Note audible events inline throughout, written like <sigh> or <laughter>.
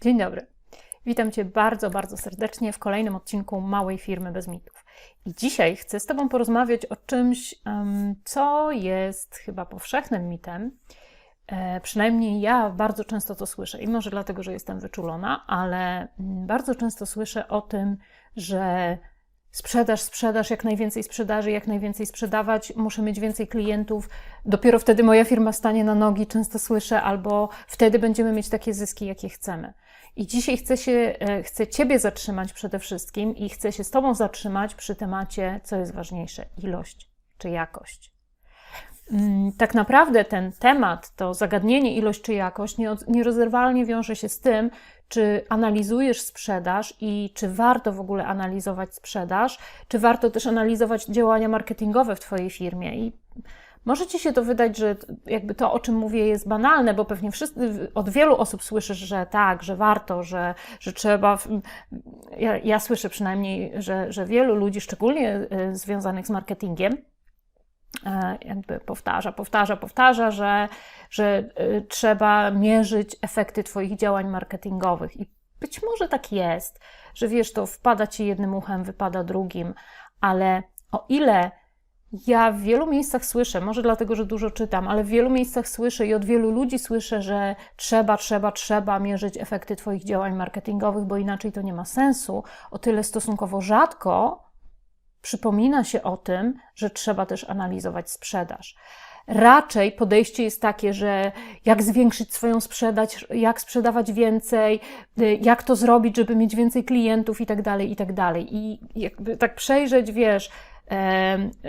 Dzień dobry. Witam Cię bardzo, bardzo serdecznie w kolejnym odcinku Małej Firmy bez mitów. I dzisiaj chcę z Tobą porozmawiać o czymś, co jest chyba powszechnym mitem. E, przynajmniej ja bardzo często to słyszę, i może dlatego, że jestem wyczulona, ale mm, bardzo często słyszę o tym, że sprzedaż, sprzedaż, jak najwięcej sprzedaży, jak najwięcej sprzedawać, muszę mieć więcej klientów, dopiero wtedy moja firma stanie na nogi, często słyszę, albo wtedy będziemy mieć takie zyski, jakie chcemy. I dzisiaj chcę, się, e, chcę Ciebie zatrzymać przede wszystkim i chcę się z Tobą zatrzymać przy temacie, co jest ważniejsze, ilość czy jakość. Mm, Tak naprawdę ten temat, to zagadnienie ilość czy jakość, nierozerwalnie wiąże się z tym, czy analizujesz sprzedaż i czy warto w ogóle analizować sprzedaż, czy warto też analizować działania marketingowe w Twojej firmie. I może Ci się to wydać, że jakby to, o czym mówię, jest banalne, bo pewnie wszyscy, od wielu osób słyszysz, że tak, że warto, że, że trzeba. Ja, ja słyszę przynajmniej, że, że wielu ludzi, szczególnie y, związanych z marketingiem, jakby powtarza, powtarza, powtarza, że, że y, trzeba mierzyć efekty Twoich działań marketingowych. I być może tak jest, że wiesz, to wpada Ci jednym uchem, wypada drugim, ale o ile ja w wielu miejscach słyszę, może dlatego, że dużo czytam, ale w wielu miejscach słyszę i od wielu ludzi słyszę, że trzeba, trzeba, trzeba mierzyć efekty Twoich działań marketingowych, bo inaczej to nie ma sensu. O tyle stosunkowo rzadko przypomina się o tym, że trzeba też analizować sprzedaż. Raczej podejście jest takie, że jak zwiększyć swoją sprzedaż, jak sprzedawać więcej, jak to zrobić, żeby mieć więcej klientów i tak dalej, i tak. I jakby tak przejrzeć, wiesz,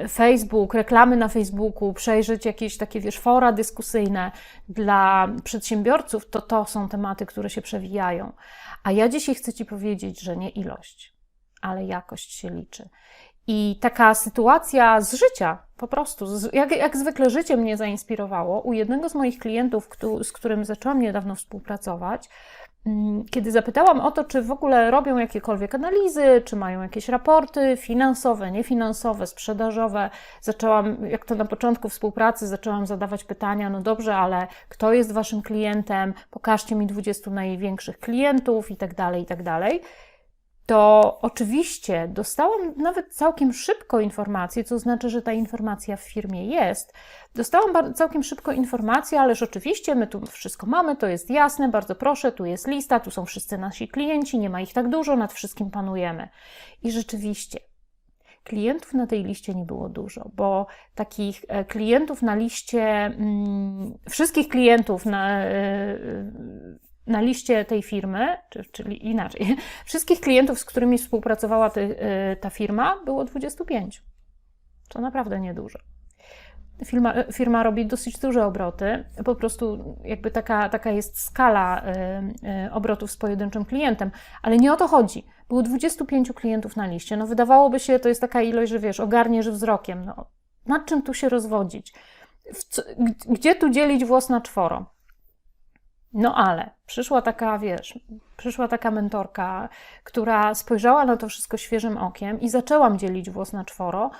Facebook, reklamy na Facebooku, przejrzeć jakieś takie, wiesz, fora dyskusyjne dla przedsiębiorców, to to są tematy, które się przewijają. A ja dzisiaj chcę Ci powiedzieć, że nie ilość, ale jakość się liczy. I taka sytuacja z życia, po prostu, z, jak, jak zwykle życie mnie zainspirowało. U jednego z moich klientów, któ- z którym zaczęłam niedawno współpracować, mm, kiedy zapytałam o to, czy w ogóle robią jakiekolwiek analizy, czy mają jakieś raporty finansowe, niefinansowe, sprzedażowe, zaczęłam, jak to na początku współpracy, zaczęłam zadawać pytania: no dobrze, ale kto jest waszym klientem? Pokażcie mi 20 największych klientów i tak dalej, i tak dalej to oczywiście dostałam nawet całkiem szybko informację, co znaczy, że ta informacja w firmie jest. Dostałam całkiem szybko informację, ależ oczywiście my tu wszystko mamy, to jest jasne, bardzo proszę, tu jest lista, tu są wszyscy nasi klienci, nie ma ich tak dużo, nad wszystkim panujemy. I rzeczywiście. Klientów na tej liście nie było dużo, bo takich e, klientów na liście, mm, wszystkich klientów na, e, na liście tej firmy, czy, czyli inaczej, <laughs> wszystkich klientów, z którymi współpracowała ty, y, ta firma, było 25. To naprawdę niedużo. Firma, firma robi dosyć duże obroty. Po prostu jakby taka, taka jest skala y, y, obrotów z pojedynczym klientem, ale nie o to chodzi. Było 25 klientów na liście. No wydawałoby się, to jest taka ilość, że wiesz, ogarniesz wzrokiem. No, nad czym tu się rozwodzić? Co, gdzie tu dzielić włos na czworo? No ale przyszła taka, wiesz, przyszła taka mentorka, która spojrzała na to wszystko świeżym okiem i zaczęłam dzielić włos na czworo.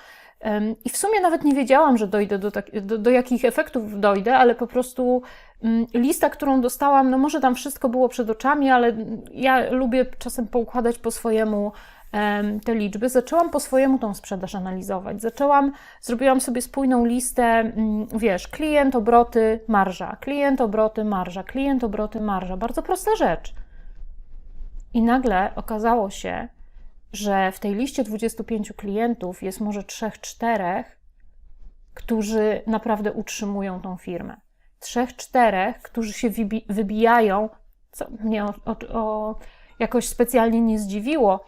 I w sumie nawet nie wiedziałam, że dojdę do, tak, do, do jakich efektów dojdę, ale po prostu ym, lista, którą dostałam, no może tam wszystko było przed oczami, ale ja lubię czasem poukładać po swojemu em, te liczby. Zaczęłam po swojemu tą sprzedaż analizować. Zaczęłam, zrobiłam sobie spójną listę, mm, wiesz, klient, obroty, marża, klient, obroty, marża, klient, obroty, marża. Bardzo prosta rzecz. I nagle okazało się, że w tej liście 25 klientów jest może 3-4, którzy naprawdę utrzymują tą firmę. 3-4, którzy się wybi- wybijają, co mnie o, o, o jakoś specjalnie nie zdziwiło,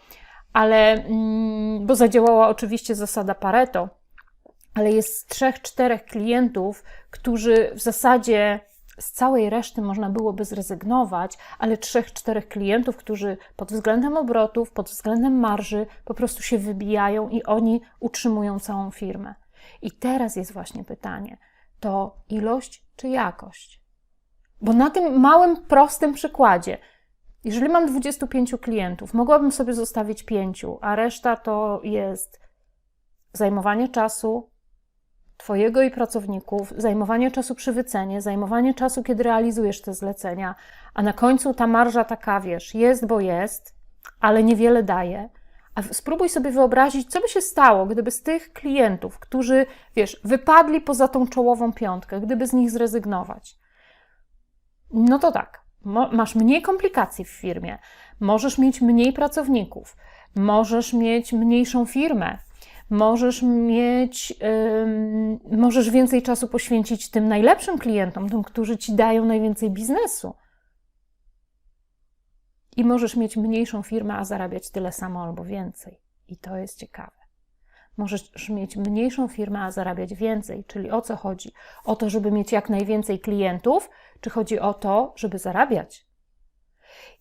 ale mm, bo zadziałała oczywiście zasada Pareto, ale jest trzech, czterech klientów, którzy w zasadzie z całej reszty można byłoby zrezygnować, ale trzech, czterech klientów, którzy pod względem obrotów, pod względem marży po prostu się wybijają i oni utrzymują całą firmę. I teraz jest właśnie pytanie: to ilość czy jakość? Bo na tym małym, prostym przykładzie, jeżeli mam 25 klientów, mogłabym sobie zostawić 5, a reszta to jest zajmowanie czasu, Twojego i pracowników, zajmowanie czasu przy wycenie, zajmowanie czasu, kiedy realizujesz te zlecenia, a na końcu ta marża taka, wiesz, jest, bo jest, ale niewiele daje. A spróbuj sobie wyobrazić, co by się stało, gdyby z tych klientów, którzy, wiesz, wypadli poza tą czołową piątkę, gdyby z nich zrezygnować. No to tak, masz mniej komplikacji w firmie, możesz mieć mniej pracowników, możesz mieć mniejszą firmę, możesz mieć, yy, możesz więcej czasu poświęcić tym najlepszym klientom, tym, którzy ci dają najwięcej biznesu. I możesz mieć mniejszą firmę, a zarabiać tyle samo albo więcej. I to jest ciekawe. Możesz mieć mniejszą firmę, a zarabiać więcej. Czyli o co chodzi? O to, żeby mieć jak najwięcej klientów, czy chodzi o to, żeby zarabiać?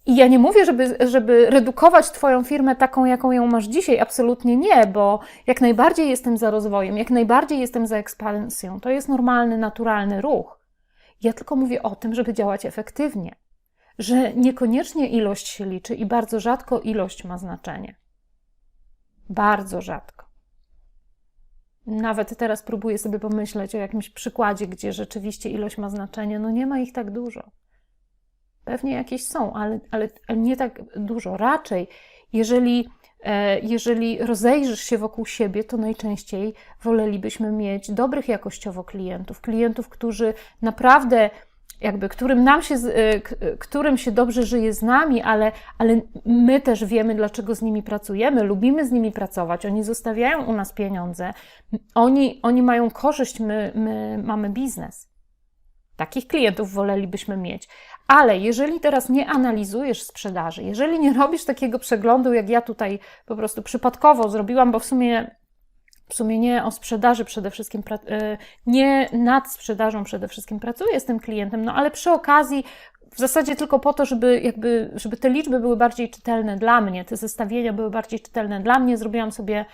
I ja nie mówię, żeby, żeby redukować Twoją firmę taką, jaką ją masz dzisiaj. Absolutnie nie, bo jak najbardziej jestem za rozwojem, jak najbardziej jestem za ekspansją. To jest normalny, naturalny ruch. Ja tylko mówię o tym, żeby działać efektywnie że niekoniecznie ilość się liczy i bardzo rzadko ilość ma znaczenie. Bardzo rzadko. Nawet teraz próbuję sobie pomyśleć o jakimś przykładzie, gdzie rzeczywiście ilość ma znaczenie. No nie ma ich tak dużo. Pewnie jakieś są, ale, ale, nie tak dużo. Raczej, jeżeli, e, jeżeli rozejrzysz się wokół siebie, to najczęściej wolelibyśmy mieć dobrych jakościowo klientów, klientów, którzy naprawdę jakby którym nam się, y, którym się dobrze żyje z nami, ale, ale my też wiemy, dlaczego z nimi pracujemy, lubimy z nimi pracować, oni zostawiają u nas pieniądze, oni, oni mają korzyść, my, my mamy biznes. Takich klientów wolelibyśmy mieć. Ale jeżeli teraz nie analizujesz sprzedaży, jeżeli nie robisz takiego przeglądu, jak ja tutaj po prostu przypadkowo zrobiłam, bo w sumie w sumie nie o sprzedaży przede wszystkim, e, nie nad sprzedażą przede wszystkim pracuję z tym klientem, no ale przy okazji w zasadzie tylko po to, żeby, jakby, żeby te liczby były bardziej czytelne dla mnie, te zestawienia były bardziej czytelne dla mnie, zrobiłam sobie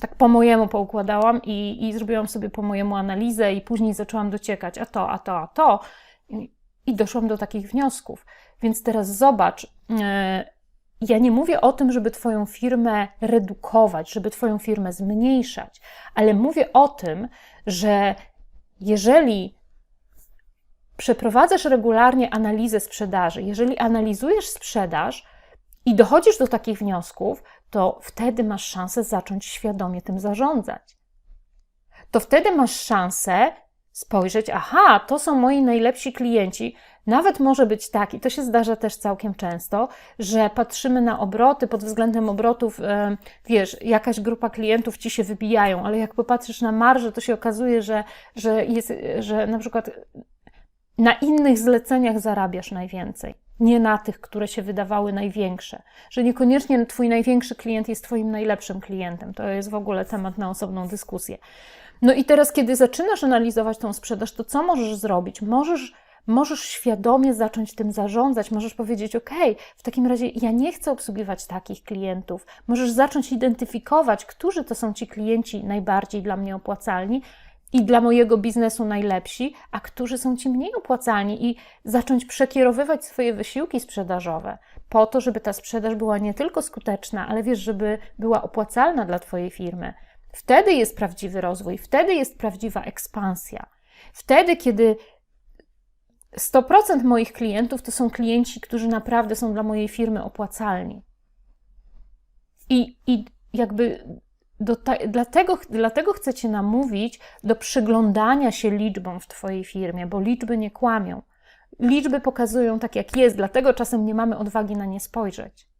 tak po mojemu poukładałam i, i zrobiłam sobie po mojemu analizę i później zaczęłam dociekać, a to, a to, a to i, doszłam do takich wniosków. Więc teraz zobacz, e, ja nie mówię o tym, żeby Twoją firmę redukować, żeby Twoją firmę zmniejszać, ale mówię o tym, że jeżeli przeprowadzasz regularnie analizę sprzedaży, jeżeli analizujesz sprzedaż i dochodzisz do takich wniosków, to wtedy masz szansę zacząć świadomie tym zarządzać. To wtedy masz szansę spojrzeć, aha, to są moi najlepsi klienci, nawet może być tak, i to się zdarza też całkiem często, że patrzymy na obroty pod względem obrotów, e, wiesz, jakaś grupa klientów ci się wybijają, ale jak popatrzysz na marżę, to się okazuje, że, że, jest, że na przykład na innych zleceniach zarabiasz najwięcej, nie na tych, które się wydawały największe. Że niekoniecznie Twój największy klient jest Twoim najlepszym klientem. To jest w ogóle temat na osobną dyskusję. No i teraz, kiedy zaczynasz analizować tą sprzedaż, to co możesz zrobić? Możesz możesz świadomie zacząć tym zarządzać, możesz powiedzieć: OK, w takim razie ja nie chcę obsługiwać takich klientów. Możesz zacząć identyfikować, którzy to są ci klienci najbardziej dla mnie opłacalni i dla mojego biznesu najlepsi, a którzy są ci mniej opłacalni, i zacząć przekierowywać swoje wysiłki sprzedażowe po to, żeby ta sprzedaż była nie tylko skuteczna, ale wiesz, żeby była opłacalna dla Twojej firmy. Wtedy jest prawdziwy rozwój, wtedy jest prawdziwa ekspansja. Wtedy, kiedy 100% moich klientów to są klienci, którzy naprawdę są dla mojej firmy opłacalni. I, i jakby do ta, dlatego, dlatego chcę Cię namówić do przyglądania się liczbom w Twojej firmie, bo liczby nie kłamią. Liczby pokazują tak, jak jest, dlatego czasem nie mamy odwagi na nie spojrzeć.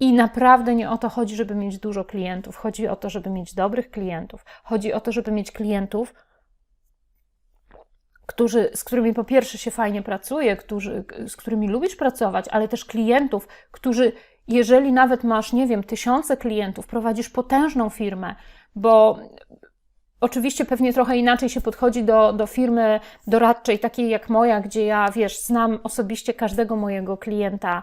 I naprawdę nie o to chodzi, żeby mieć dużo klientów. Chodzi o to, żeby mieć dobrych klientów. Chodzi o to, żeby mieć klientów, którzy, z którymi po pierwsze się fajnie pracuje, którzy, z którymi lubisz pracować, ale też klientów, którzy, jeżeli nawet masz, nie wiem, tysiące klientów, prowadzisz potężną firmę, bo Oczywiście pewnie trochę inaczej się podchodzi do, do firmy doradczej, takiej jak moja, gdzie ja, wiesz, znam osobiście każdego mojego klienta,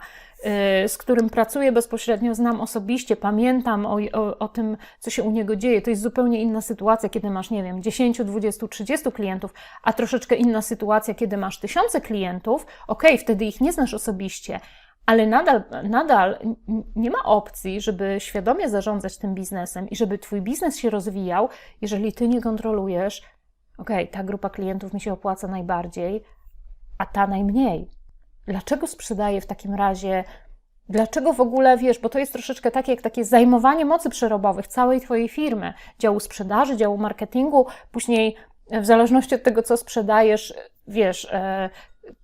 z którym pracuję bezpośrednio, znam osobiście, pamiętam o, o, o, tym, co się u niego dzieje. To jest zupełnie inna sytuacja, kiedy masz, nie wiem, 10, 20, 30 klientów, a troszeczkę inna sytuacja, kiedy masz tysiące klientów. Ok, wtedy ich nie znasz osobiście, ale nadal, nadal nie ma opcji, żeby świadomie zarządzać tym biznesem i żeby Twój biznes się rozwijał, jeżeli Ty nie kontrolujesz, ok, ta grupa klientów mi się opłaca najbardziej, a ta najmniej. Dlaczego sprzedaję w takim razie? Dlaczego w ogóle wiesz, bo to jest troszeczkę takie jak takie zajmowanie mocy przerobowych całej Twojej firmy, działu sprzedaży, działu marketingu, później w zależności od tego, co sprzedajesz, wiesz, e,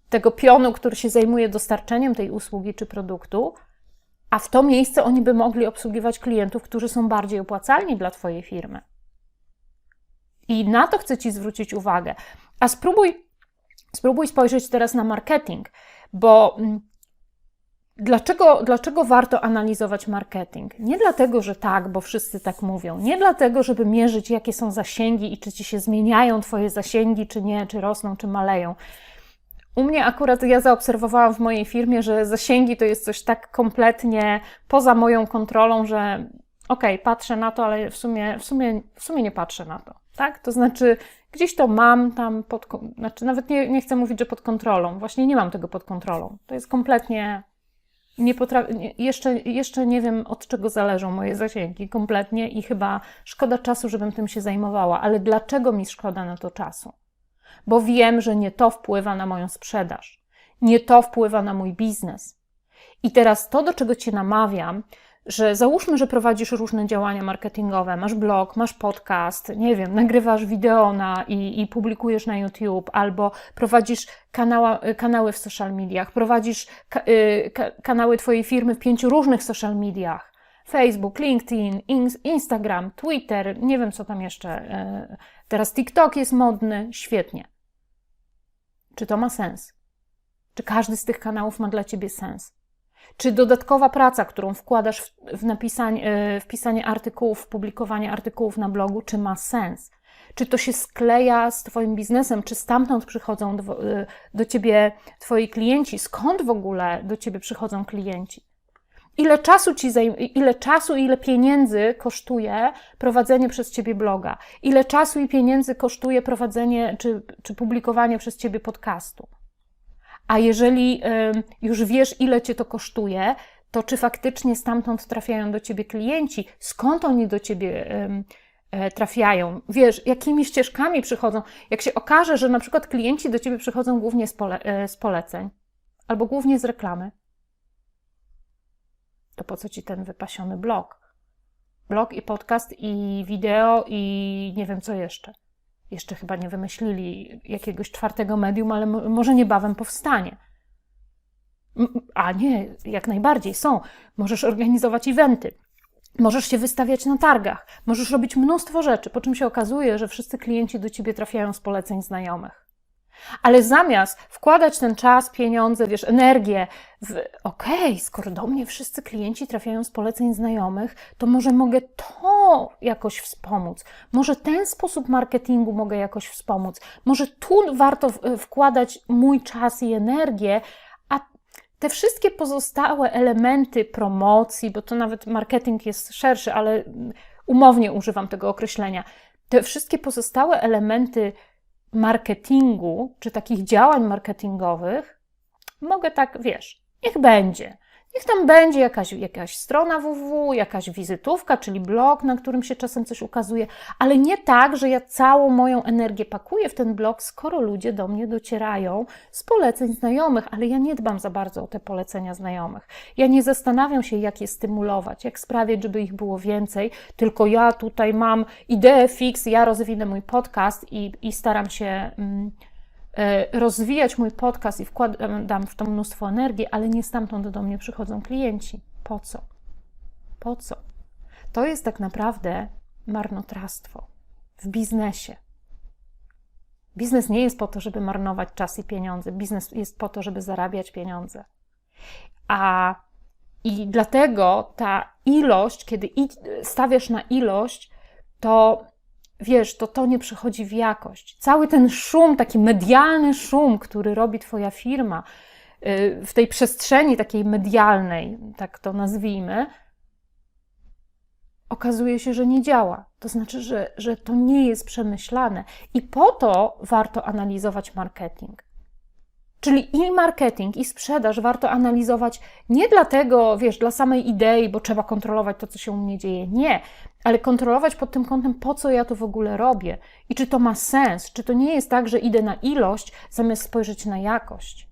tego pionu, który się zajmuje dostarczeniem tej usługi czy produktu, a w to miejsce oni by mogli obsługiwać klientów, którzy są bardziej opłacalni dla Twojej firmy. I na to chcę Ci zwrócić uwagę. A spróbuj, spróbuj spojrzeć teraz na marketing, bo mm, Dlaczego, dlaczego warto analizować marketing? Nie dlatego, że tak, bo wszyscy tak mówią. Nie dlatego, żeby mierzyć, jakie są zasięgi i czy ci się zmieniają Twoje zasięgi, czy nie, czy rosną, czy maleją. U mnie akurat ja zaobserwowałam w mojej firmie, że zasięgi to jest coś tak kompletnie poza moją kontrolą, że okej, okay, patrzę na to, ale w sumie, w, sumie, w sumie nie patrzę na to. Tak? To znaczy, gdzieś to mam tam pod. Znaczy, nawet nie, nie chcę mówić, że pod kontrolą. Właśnie nie mam tego pod kontrolą. To jest kompletnie. Nie potrafię, jeszcze, jeszcze nie wiem, od czego zależą moje zasięgi kompletnie i chyba szkoda czasu, żebym tym się zajmowała. Ale dlaczego mi szkoda na to czasu? bo wiem, że nie to wpływa na moją sprzedaż, nie to wpływa na mój biznes. I teraz to, do czego Cię namawiam, że załóżmy, że prowadzisz różne działania marketingowe, masz blog, masz podcast, nie wiem, nagrywasz wideo na, i, i publikujesz na YouTube, albo prowadzisz kanała, kanały w social mediach, prowadzisz ka, y, ka, kanały Twojej firmy w pięciu różnych social mediach. Facebook, LinkedIn, Instagram, Twitter, nie wiem co tam jeszcze. Y, teraz TikTok jest modny, świetnie. Czy to ma sens? Czy każdy z tych kanałów ma dla ciebie sens? Czy dodatkowa praca, którą wkładasz w, napisanie, w pisanie artykułów, w publikowanie artykułów na blogu, czy ma sens? Czy to się skleja z Twoim biznesem? Czy stamtąd przychodzą do, e, do Ciebie Twoi klienci? Skąd w ogóle do Ciebie przychodzą klienci? Ile czasu, ci zajm- ile czasu i ile pieniędzy kosztuje prowadzenie przez ciebie bloga? Ile czasu i pieniędzy kosztuje prowadzenie czy, czy publikowanie przez ciebie podcastu? A jeżeli już wiesz, ile cię to kosztuje, to czy faktycznie stamtąd trafiają do ciebie klienci? Skąd oni do ciebie y, trafiają? Wiesz, jakimi ścieżkami przychodzą? Jak się okaże, że na przykład klienci do ciebie przychodzą głównie z, pole- y, z poleceń albo głównie z reklamy, to po co ci ten wypasiony blog? Blog i podcast i wideo i nie wiem co jeszcze. Jeszcze chyba nie wymyślili jakiegoś czwartego medium, ale może niebawem powstanie. A nie, jak najbardziej są. Możesz organizować eventy, możesz się wystawiać na targach, możesz robić mnóstwo rzeczy, po czym się okazuje, że wszyscy klienci do ciebie trafiają z poleceń znajomych. Ale zamiast wkładać ten czas, pieniądze, wiesz, energię w okej, okay, skoro do mnie wszyscy klienci trafiają z poleceń znajomych, to może mogę to jakoś wspomóc. Może ten sposób marketingu mogę jakoś wspomóc. Może tu warto wkładać mój czas i energię, a te wszystkie pozostałe elementy promocji, bo to nawet marketing jest szerszy, ale umownie używam tego określenia. Te wszystkie pozostałe elementy marketingu, czy takich działań marketingowych, mogę tak, wiesz, niech będzie. Niech tam będzie jakaś, jakaś strona www, jakaś wizytówka, czyli blog, na którym się czasem coś ukazuje, ale nie tak, że ja całą moją energię pakuję w ten blog, skoro ludzie do mnie docierają z poleceń znajomych, ale ja nie dbam za bardzo o te polecenia znajomych. Ja nie zastanawiam się, jak je stymulować, jak sprawić, żeby ich było więcej, tylko ja tutaj mam ideę fix, ja rozwinę mój podcast i, i staram się. Mm, rozwijać mój podcast i wkładam w to mnóstwo energii, ale nie stamtąd do mnie przychodzą klienci. Po co? Po co? To jest tak naprawdę marnotrawstwo w biznesie. Biznes nie jest po to, żeby marnować czas i pieniądze. Biznes jest po to, żeby zarabiać pieniądze. A i dlatego ta ilość, kiedy stawiasz na ilość, to wiesz, to to nie przychodzi w jakość. Cały ten szum, taki medialny szum, który robi Twoja firma y, w tej przestrzeni takiej medialnej, tak to nazwijmy, okazuje się, że nie działa. To znaczy, że, że to nie jest przemyślane. I po to warto analizować marketing. Czyli i marketing, i sprzedaż warto analizować nie dlatego, wiesz, dla samej idei, bo trzeba kontrolować to, co się u mnie dzieje. Nie, ale kontrolować pod tym kątem, po co ja to w ogóle robię i czy to ma sens, czy to nie jest tak, że idę na ilość zamiast spojrzeć na jakość.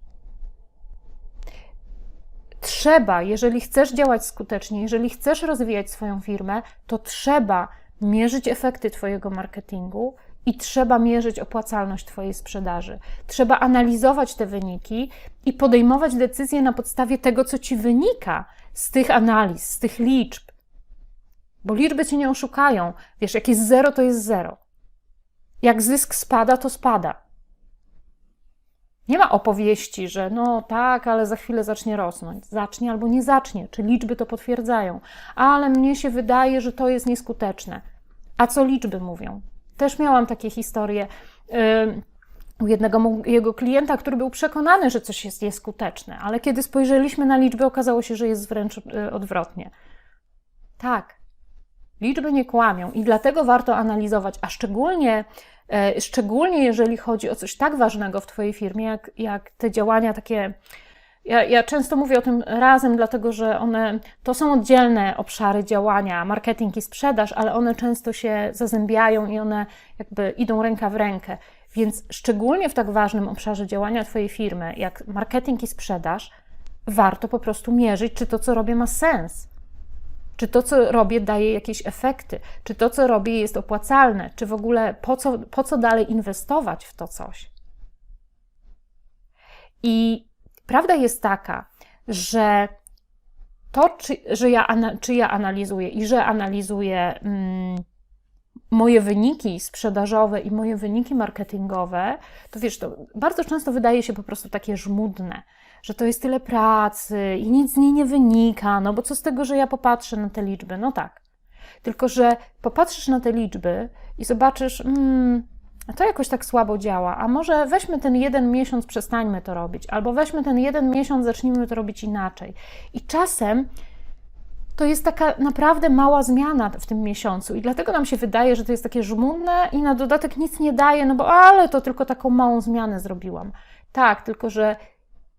Trzeba, jeżeli chcesz działać skutecznie, jeżeli chcesz rozwijać swoją firmę, to trzeba mierzyć efekty Twojego marketingu i trzeba mierzyć opłacalność Twojej sprzedaży. Trzeba analizować te wyniki i podejmować decyzje na podstawie tego, co Ci wynika z tych analiz, z tych liczb. Bo liczby Cię nie oszukają. Wiesz, jak jest zero, to jest zero. Jak zysk spada, to spada. Nie ma opowieści, że no tak, ale za chwilę zacznie rosnąć. Zacznie albo nie zacznie, czy liczby to potwierdzają. Ale mnie się wydaje, że to jest nieskuteczne. A co liczby mówią? Też miałam takie historie u jednego jego klienta, który był przekonany, że coś jest nieskuteczne, ale kiedy spojrzeliśmy na liczby, okazało się, że jest wręcz y, odwrotnie. Tak, liczby nie kłamią i dlatego warto analizować, a szczególnie, e, szczególnie jeżeli chodzi o coś tak ważnego w Twojej firmie, jak, jak te działania takie ja, ja, często mówię o tym razem, dlatego że one to są oddzielne obszary działania, marketing i sprzedaż, ale one często się zazębiają i one jakby idą ręka w rękę. Więc szczególnie w tak ważnym obszarze działania Twojej firmy, jak marketing i sprzedaż, warto po prostu mierzyć, czy to, co robię, ma sens. Czy to, co robię, daje jakieś efekty? Czy to, co robię, jest opłacalne? Czy w ogóle po co, po co dalej inwestować w to coś? I Prawda jest taka, że to, czy, że ja, czy ja analizuję i że analizuję mm, moje wyniki sprzedażowe i moje wyniki marketingowe, to wiesz, to bardzo często wydaje się po prostu takie żmudne, że to jest tyle pracy i nic z niej nie wynika, no bo co z tego, że ja popatrzę na te liczby? No tak. Tylko, że popatrzysz na te liczby i zobaczysz, hmm, to jakoś tak słabo działa, a może weźmy ten jeden miesiąc, przestańmy to robić, albo weźmy ten jeden miesiąc, zacznijmy to robić inaczej. I czasem to jest taka naprawdę mała zmiana w tym miesiącu, i dlatego nam się wydaje, że to jest takie żmudne i na dodatek nic nie daje, no bo ale to tylko taką małą zmianę zrobiłam. Tak, tylko że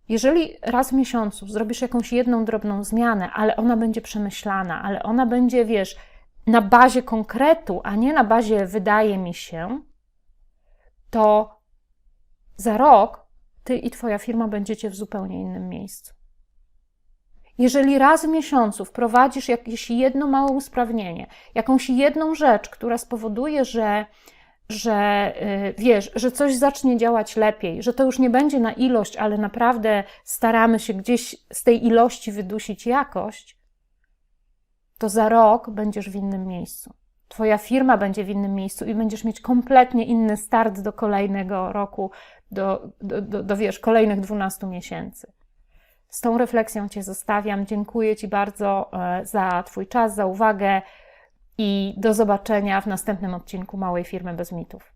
jeżeli raz w miesiącu zrobisz jakąś jedną drobną zmianę, ale ona będzie przemyślana, ale ona będzie, wiesz, na bazie konkretu, a nie na bazie wydaje mi się, to za rok ty i twoja firma będziecie w zupełnie innym miejscu. Jeżeli raz w miesiącu wprowadzisz jakieś jedno małe usprawnienie, jakąś jedną rzecz, która spowoduje, że, że yy, wiesz, że coś zacznie działać lepiej, że to już nie będzie na ilość, ale naprawdę staramy się gdzieś z tej ilości wydusić jakość, to za rok będziesz w innym miejscu. Twoja firma będzie w innym miejscu i będziesz mieć kompletnie inny start do kolejnego roku, do, do, do, do wiesz, kolejnych 12 miesięcy. Z tą refleksją Cię zostawiam. Dziękuję Ci bardzo e, za Twój czas, za uwagę i do zobaczenia w następnym odcinku Małej Firmy bez mitów.